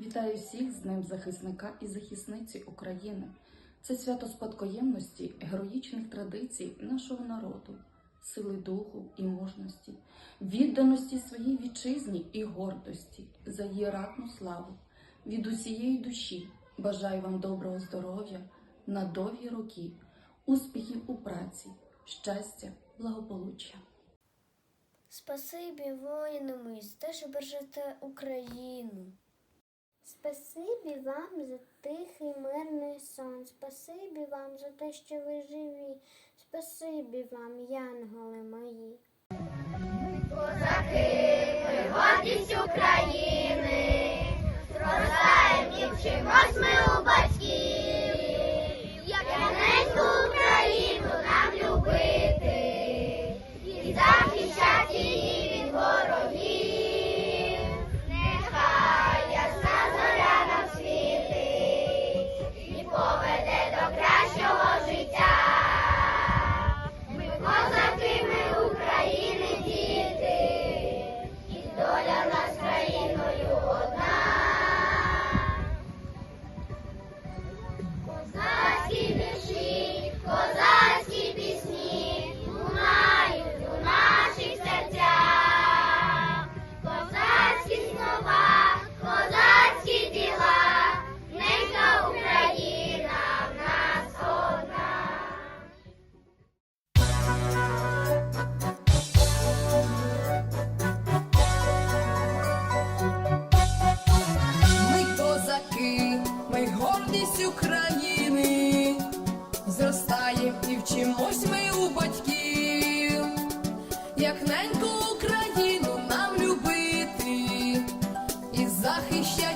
Вітаю всіх з Днем захисника і захисниці України. Це свято спадкоємності, героїчних традицій нашого народу, сили духу і мужності, відданості своїй вітчизні і гордості за її ратну славу. Від усієї душі бажаю вам доброго здоров'я на довгі роки, успіхів у праці, щастя, благополуччя. Спасибі воїнам із те, що бережете Україну. Спасибі вам за тихий мирний сон. Спасибі вам за те, що ви живі. Спасибі вам, янголи мої. гордість України, зростаєм і вчимось ми у батьків, як неньку Україну нам любити і захищати